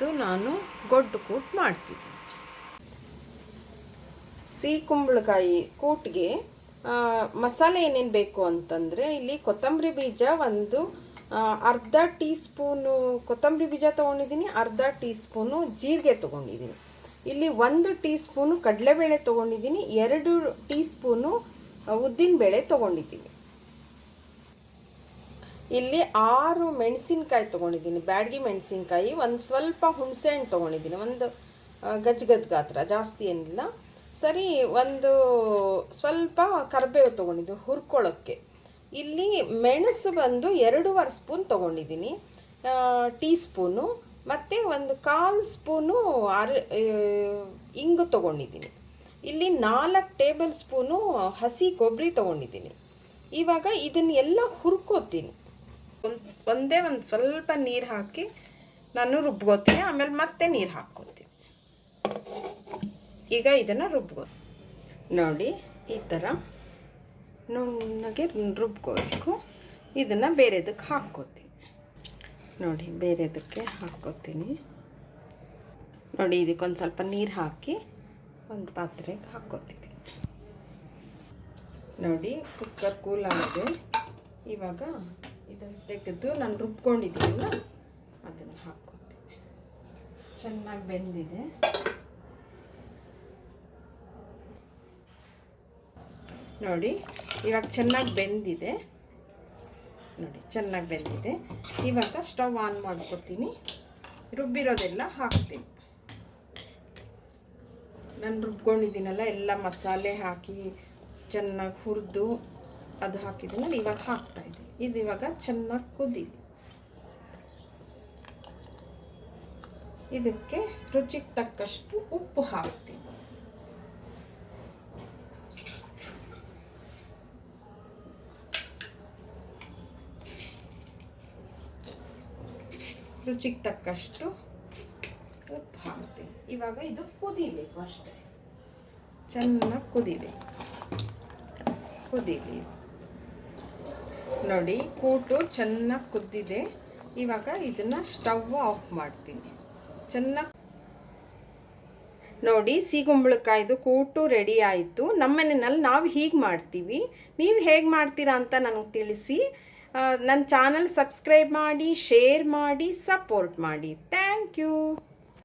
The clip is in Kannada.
ಇವತ್ತು ನಾನು ಗೊಡ್ಡು ಕೂಟ್ ಮಾಡ್ತಿದ್ದೀನಿ ಸಿಹಿ ಕುಂಬಳಕಾಯಿ ಕೂಟ್ಗೆ ಮಸಾಲೆ ಏನೇನು ಬೇಕು ಅಂತಂದರೆ ಇಲ್ಲಿ ಕೊತ್ತಂಬರಿ ಬೀಜ ಒಂದು ಅರ್ಧ ಟೀ ಸ್ಪೂನು ಕೊತ್ತಂಬರಿ ಬೀಜ ತೊಗೊಂಡಿದ್ದೀನಿ, ಅರ್ಧ ಟೀ ಸ್ಪೂನು ಜೀರಿಗೆ ತೊಗೊಂಡಿದ್ದೀನಿ. ಇಲ್ಲಿ ಒಂದು ಟೀ ಸ್ಪೂನು ಕಡಲೆಬೇಳೆ ತೊಗೊಂಡಿದ್ದೀನಿ, ಎರಡು ಟೀ ಸ್ಪೂನು ಉದ್ದಿನಬೇಳೆ ತೊಗೊಂಡಿದ್ದೀನಿ. ಇಲ್ಲಿ ಆರು ಮೆಣಸಿನ್ಕಾಯಿ ತೊಗೊಂಡಿದ್ದೀನಿ. ಬ್ಯಾಡಗಿ ಮೆಣಸಿನ್ಕಾಯಿ, ಒಂದು ಸ್ವಲ್ಪ ಹುಣಸೆ ಹಣ್ಣು ತೊಗೊಂಡಿದ್ದೀನಿ. ಒಂದು ಗಜ್ಗದ್ ಗಜ್ ಗಜ್ ಗಾತ್ರ, ಜಾಸ್ತಿ ಏನಿಲ್ಲ. ಸರಿ, ಒಂದು ಸ್ವಲ್ಪ ಕರಿಬೇವು ತೊಗೊಂಡಿದ್ದು, ಹುರ್ಕೊಳ್ಳೋಕ್ಕೆ. ಇಲ್ಲಿ ಮೆಣಸು ಬಂದು ಎರಡೂವರೆ ಸ್ಪೂನ್ ತೊಗೊಂಡಿದ್ದೀನಿ. ಟೀ ಸ್ಪೂನು ಮತ್ತು ಒಂದು ಕಾಲು ಸ್ಪೂನು ಅರ ಇಂಗು ತೊಗೊಂಡಿದ್ದೀನಿ. ಇಲ್ಲಿ ನಾಲ್ಕು ಟೇಬಲ್ ಸ್ಪೂನು ಹಸಿ ಕೊಬ್ಬರಿ ತೊಗೊಂಡಿದ್ದೀನಿ. ಇವಾಗ ಇದನ್ನೆಲ್ಲ ಹುರ್ಕೋತೀನಿ. ಒಂದು ಒಂದೇ ಒಂದು ಸ್ವಲ್ಪ ನೀರು ಹಾಕಿ ನಾನು ರುಬ್ಕೋತೀನಿ, ಆಮೇಲೆ ಮತ್ತೆ ನೀರು ಹಾಕ್ಕೋತೀನಿ. ಈಗ ಇದನ್ನು ರುಬ್ಕೋ, ನೋಡಿ, ಈ ಥರ ನುಣ್ಣಗೆ ರುಬ್ಕೋಬೇಕು. ಇದನ್ನು ಬೇರೆದಕ್ಕೆ ಹಾಕ್ಕೋತೀನಿ. ನೋಡಿ, ಬೇರೆದಕ್ಕೆ ಹಾಕ್ಕೋತೀನಿ. ನೋಡಿ, ಇದಕ್ಕೊಂದು ಸ್ವಲ್ಪ ನೀರು ಹಾಕಿ ಒಂದು ಪಾತ್ರೆಗೆ ಹಾಕ್ಕೋತೀನಿ. ನೋಡಿ ಕುಕ್ಕರ್ ಕೂಲ್ ಆಗಿದೆ. ಇವಾಗ ಇದನ್ನು ತೆಗೆದು ನಾನು ರುಬ್ಕೊಂಡಿದ್ದೀನಲ್ಲ, ಅದನ್ನು ಹಾಕ್ಕೊಳ್ತೀನಿ ಚೆನ್ನಾಗಿ ಬೆಂದಿದೆ. ನೋಡಿ, ಇವಾಗ ಚೆನ್ನಾಗಿ ಬೆಂದಿದೆ. ನೋಡಿ, ಚೆನ್ನಾಗಿ ಬೆಂದಿದೆ. ಇವಾಗ ಸ್ಟವ್ ಆನ್ ಮಾಡ್ಕೊತೀನಿ ರುಬ್ಬಿರೋದೆಲ್ಲ ಹಾಕ್ತೀನಿ. ನಾನು ರುಬ್ಕೊಂಡಿದ್ದೀನಲ್ಲ, ಎಲ್ಲ ಮಸಾಲೆ ಹಾಕಿ ಚೆನ್ನಾಗಿ ಹುರಿದು ಅದು ಹಾಕಿದ್ದೀನಲ್ಲ ಇವಾಗ ಹಾಕ್ತಾ ಇದ್ದೀನಿ. ಇದು ಇವಾಗ ಚೆನ್ನಾಗಿ ಕುದಿ. ಇದಕ್ಕೆ ರುಚಿಗೆ ತಕ್ಕಷ್ಟು ಉಪ್ಪು ಹಾಕ್ತೀನಿ. ರುಚಿಗೆ ತಕ್ಕಷ್ಟು ಉಪ್ಪು ಹಾಕ್ತೀನಿ. ಇವಾಗ ಇದು ಕುದಿಬೇಕು ಅಷ್ಟೇ. ಚೆನ್ನಾಗಿ ಕುದಿಬೇಕು. ಕುದೀಲಿ. ನೋಡಿ, ಕೂಟು ಚೆನ್ನಾಗಿ ಕುದ್ದಿದೆ. ಇವಾಗ ಇದನ್ನು ಸ್ಟವ್ ಆಫ್ ಮಾಡ್ತೀನಿ. ಚೆನ್ನಾಗಿ ನೋಡಿ, ಸಿಗುಂಬಳಕಾಯ್ದು ಕೂಟು ರೆಡಿ ಆಯಿತು. ನಮ್ಮನೆಯಲ್ಲಿ ನಾವು ಹೀಗೆ ಮಾಡ್ತೀವಿ. ನೀವು ಹೇಗೆ ಮಾಡ್ತೀರಾ ಅಂತ ನನಗೆ ತಿಳಿಸಿ. ನನ್ನ ಚಾನಲ್ ಸಬ್ಸ್ಕ್ರೈಬ್ ಮಾಡಿ ಶೇರ್ ಮಾಡಿ ಸಪೋರ್ಟ್ ಮಾಡಿ. Thank you